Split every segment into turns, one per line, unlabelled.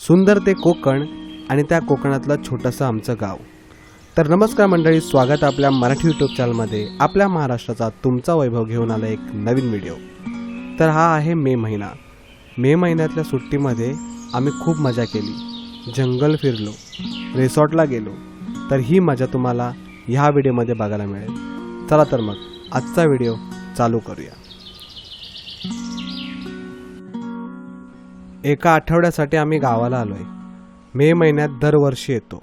सुंदर ते कोकण आणि त्या कोकणातलं छोटंसं आमचं गाव. तर नमस्कार मंडळी स्वागत आपल्या मराठी यूट्यूब चॅनलमध्ये आपल्या महाराष्ट्राचा तुमचा वैभव घेऊन आला एक नवीन व्हिडिओ तर हा आहे मे महिना. मे महिन्यातल्या सुट्टीमध्ये आम्ही खूप मजा केली. जंगल फिरलो रिसॉर्टला गेलो. तर ही मजा तुम्हाला ह्या व्हिडिओमध्ये बघायला मिळेल. चला तर मग आजचा व्हिडिओ चालू करूया. एका आठवड्यासाठी आम्ही गावाला आलो आहे मे महिन्यात दरवर्षी येतो.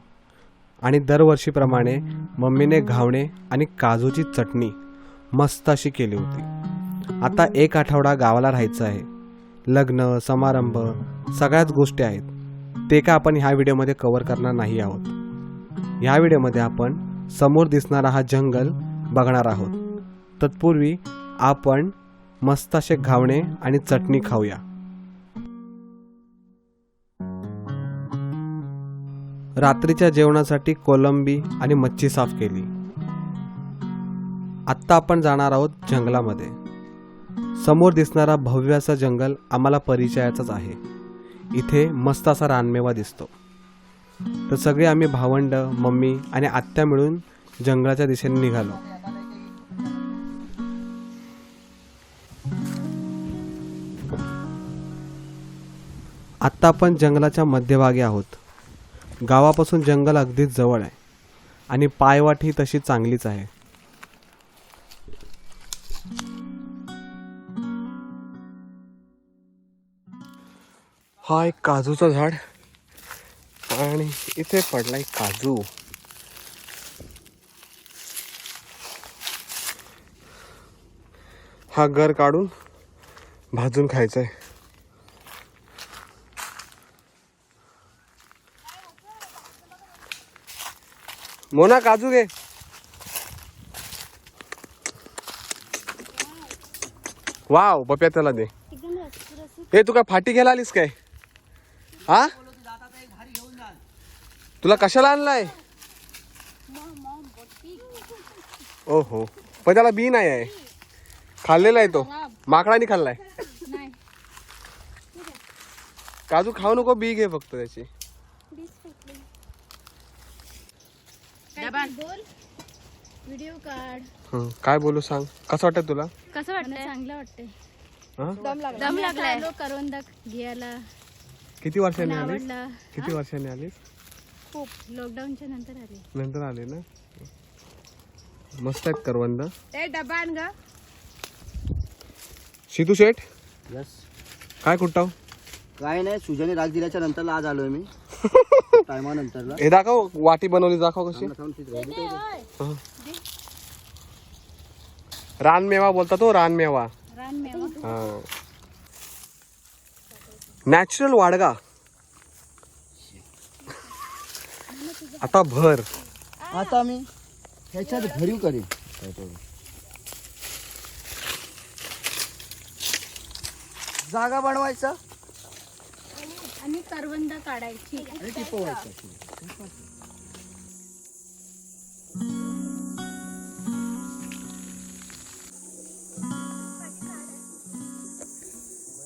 आणि दरवर्षीप्रमाणे मम्मीने घावणे आणि काजूची चटणी मस्त अशी केली होती. आता एक आठवडा गावाला राहायचं आहे. लग्न समारंभ सगळ्याच गोष्टी आहेत. ते का आपण ह्या व्हिडिओमध्ये कवर करणार नाही आहोत. ह्या व्हिडिओमध्ये आपण समोर दिसणारा हा जंगल बघणार आहोत. तत्पूर्वी आपण मस्त असे घावणे आणि चटणी खाऊया. रात्रीच्या जेवणासाठी कोलंबी आणि मच्छी साफ केली. आत्ता आपण जाणार आहोत जंगलामध्ये. समोर दिसणारा भव्य असा जंगल आम्हाला परिचयाचाच आहे. इथे मस्त असा रानमेवा दिसतो. तर सगळे आम्ही भावंड मम्मी आणि आत्या मिळून जंगलाच्या दिशेने निघालो. आत्ता आपण जंगलाच्या मध्यभागी आहोत. गावापासून जंगल अगदीच जवळ आहे. आणि पायवाट ही तशी चांगलीच आहे. हा एक काजूचं झाड. आणि इथे पडलाय काजू. हा गर काढून भाजून खायचा आहे मोना काजू घे. वाव पप्या त्याला दे. हे तू काय फाटी घ्यायला आलीस काय? हा? तुला कशाला आणलाय? ओ हो पण त्याला बी नाही आहे. खाल्लेला आहे तो. माकडाने खाल्लाय. काजू खाऊ नको बी घे फक्त त्याची.
बोल? व्हिडिओ काढ.
हं, काय बोलू सांग? कसं वाटत तुला?
कसं वाटतं चांगलं वाटतंय.
हं?
दम लागलाय. आलो घ्यायला.
किती वर्षांनी
मला
आलीस?
आवडला.
किती वर्षांनी आलीस?
खूप. लॉकडाऊनच्या नंतर आले.
नंतर आले ना? मस्त आहेत करवंद
ए डबा आण ग.
शितू शेठ?
यस
काय कुठं?
काय नाही सुजाने राग दिल्याच्या नंतरला आज आलोय मी. टायमानंतरला.
हे दाखव वाटी बनवली दाखव कशी.
थांब ना, थांब, तिथे राहू दे.
रानमेवा बोलता तो रानमेवा
रानमेवा
हा. नॅचरल वाडगा. आता भर.
आता मी ह्याच्यात भरीव करेन. जागा बनवायचा?
आणि करवंद काढायची.
आणि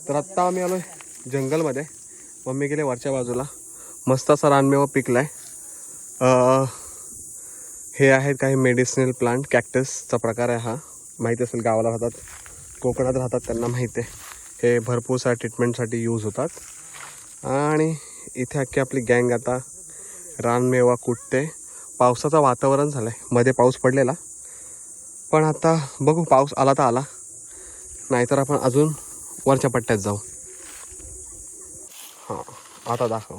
तर आत्ता आम्ही आलोय जंगलमध्ये. मम्मी गेले वरच्या बाजूला. मस्त असा रानमेवा पिकलाय. हे आहेत काही मेडिसिनल प्लांट कॅक्टसचा प्रकार आहे हा. माहिती असेल गावाला राहतात कोकणात राहतात त्यांना माहिती आहे. हे भरपूर साऱ्या ट्रीटमेंटसाठी यूज होतात. आणि इथे अख्खी आपली गँग आता रानमेवा कुटते पावसाचं वातावरण झालं आहे मध्ये पाऊस पडलेला. पण आता बघू पाऊस आला तर आला. नाहीतर आपण अजून वरच्या पट्ट्यात जाऊ. हां आता दाखव.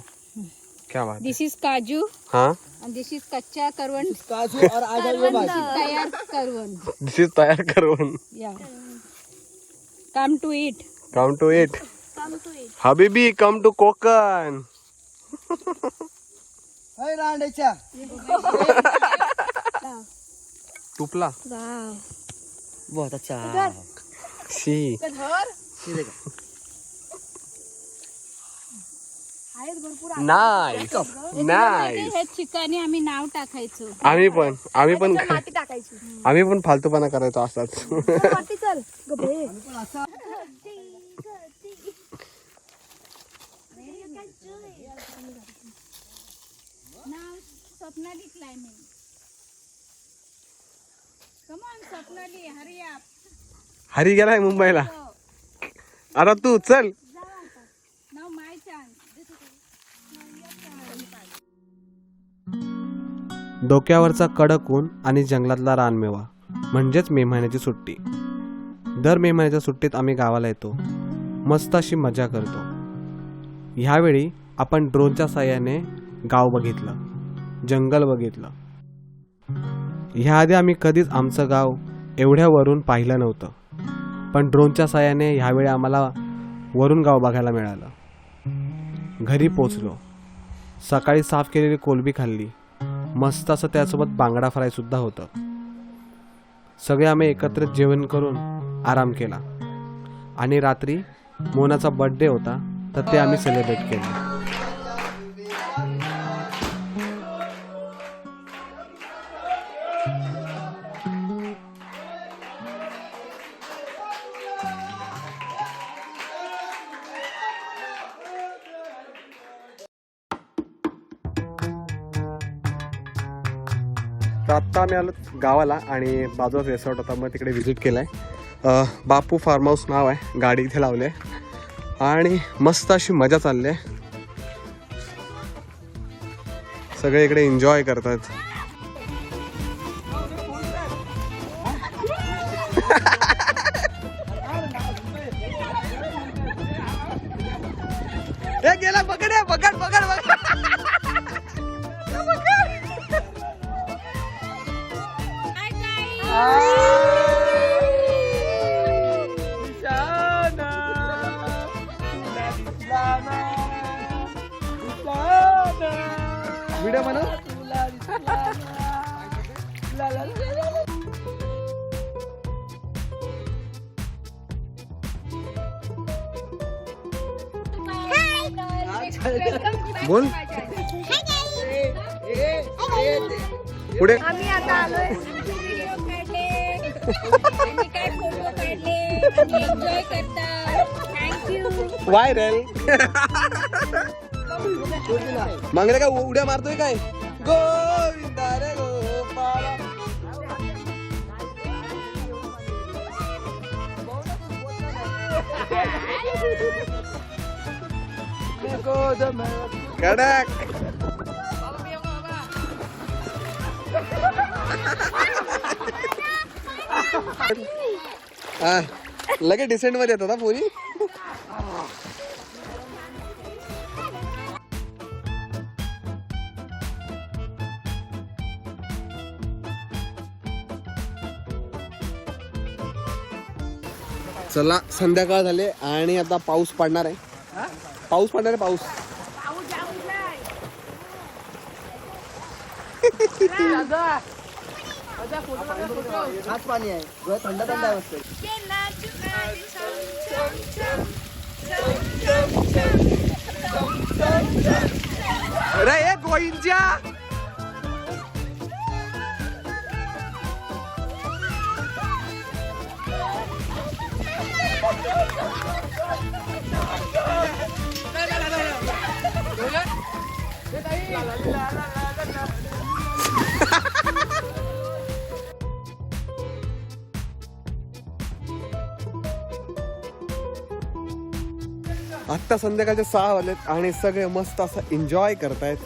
क्या बात
दिस इज काजू.
हां?
दिस इज कच्चा करवंद.
काजू और भाजी
तयार करवंद.
दिस इज तयार करून
या come to eat
count to eight हबीबी कम टू कोकण. तुपला.
बहुत अच्छा.
शी.
ठीक आहे
नाईस नाईस
हे ठिकाणी आम्ही नाव टाकायचो.
आम्ही पण. आम्ही पण आम्ही पण फालतूपणा करायचो असाच.
Swapnali climbing come on Swapnali Hari आप
हरी गेलाय मुंबईला. आता तू चल. डोक्यावरचा कडक ऊन आणि जंगलातला रानमेवा. म्हणजेच मे महिन्याची सुट्टी. दर मे महिन्याच्या सुट्टीत आम्ही गावाला येतो. मस्त अशी मजा करतो. ह्यावेळी आपण ड्रोनच्या साह्याने गाव बघितलं. जंगल बघितलं. ह्याआधी आम्ही कधीच आमचं गाव एवढ्या वरून पाहिलं नव्हतं. पण ड्रोनच्या साह्याने ह्यावेळी आम्हाला वरून गाव बघायला मिळालं. घरी पोचलो. सकाळी साफ केलेली कोलबी खाल्ली. मस्त असं त्यासोबत बांगडा फ्राय सुद्धा होतं. सगळे आम्ही एकत्रित जेवण करून आराम केला. आणि रात्री मोनाचा बर्थडे होता तर ते आम्ही सेलिब्रेट केले. तर आत्ता आम्ही आलो गावाला आणि बाजूलाच रेसॉर्ट होता मग तिकडे व्हिजिट केलं आहे बापू फार्म हाऊस नाव आहे. गाडी इथे लावले आणि मस्त अशी मजा चालली आहे. सगळे इकडे एन्जॉय करतात. बोल. पुढे.
आम्ही आता आलोय.
व्हायरल मागणे काय उ- उड्या मारतोय काय? गोविंदा रे गोपाला कडक. हा लगेच डिसेंटमध्ये येतात पोरी? चला संध्याकाळ झाले आणि आता पाऊस पडणार आहे. पाऊस पडणार आहे पाऊस.
हाच पाणी आहे. थंड थंड
अरे गोईंच्या आत्ता संध्याकाळचे सहा वाजलेत आणि सगळे मस्त असं एन्जॉय करतायत.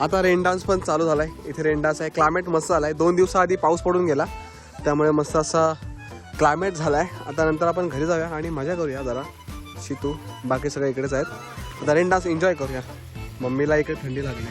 आता रेन डान्स पण चालू झालाय. इथे रेन डान्स आहे. क्लायमेट मस्त झालाय. दोन दिवसाआधी पाऊस पडून गेला. त्यामुळे मस्त असा क्लायमेट झालाय. आता नंतर आपण घरी जाऊया आणि मजा करूया जरा. शितू बाकी सगळे इकडेच आहेत. आता रेन डान्स एन्जॉय करूया. मम्मीला इकडे थंडी लागली.